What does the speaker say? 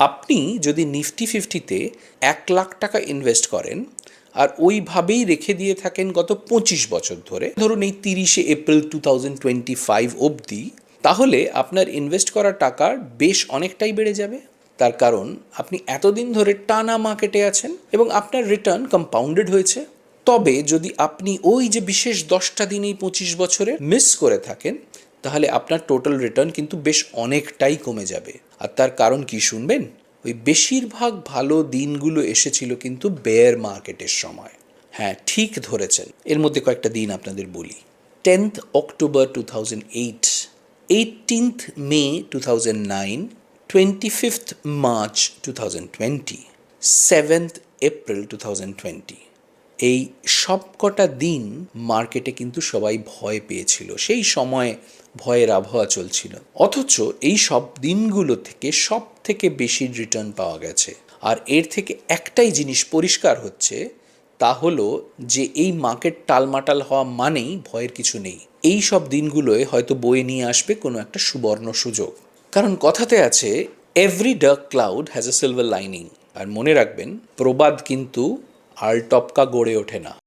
আপনি যদি নিফটি ফিফটিতে এক লাখ টাকা ইনভেস্ট করেন, আর ওইভাবেই রেখে দিয়ে থাকেন গত পঁচিশ বছর ধরে, ধরুন এই তিরিশে April two thousand twenty five অবধি, তাহলে আপনার ইনভেস্ট করা টাকার বেশ অনেকটাই বেড়ে যাবে। তার কারণ, আপনি এতদিন ধরে টানা মার্কেটে আছেন এবং আপনার রিটার্ন কম্পাউন্ডেড হয়েছে। তবে যদি আপনি ওই যে বিশেষ দশটা দিন এই পঁচিশ বছরে মিস করে থাকেন তাহলে আপনার টোটাল রিটার্ন কিন্তু বেশ অনেকটাই কমে যাবে। আর তার কারণ কি শুনবেন? ওই বেশিরভাগ ভালো দিনগুলো এসেছিল কিন্তু বেয়ার মার্কেটের সময়। হ্যাঁ ঠিক ধরেছেন। এর মধ্যে কয়েকটা দিন আপনাদের বলি। Tenth October two thousand eight eighteenth May two thousand nine twenty fifth March two thousand twenty seventh April two thousand twenty এই সবকটা দিন মার্কেটে কিন্তু সবাই ভয় পেয়েছিল। সেই সময় ভয়ের আবহাওয়া চলছিল। অথচ এই সব দিনগুলো থেকে সব থেকে বেশি রিটার্ন পাওয়া গেছে। আর এর থেকে একটাই জিনিস পরিষ্কার হচ্ছে, তা হলো যে এই মার্কেট টালমাটাল হওয়া মানেই ভয়ের কিছু নেই। এই সব দিনগুলোয় হয়তো বয়ে নিয়ে আসবে কোনো একটা সুবর্ণ সুযোগ। কারণ কথাতে আছে every dark cloud has a silver lining আর মনে রাখবেন, প্রবাদ কিন্তু আলটপকা গড়ে ওঠে না।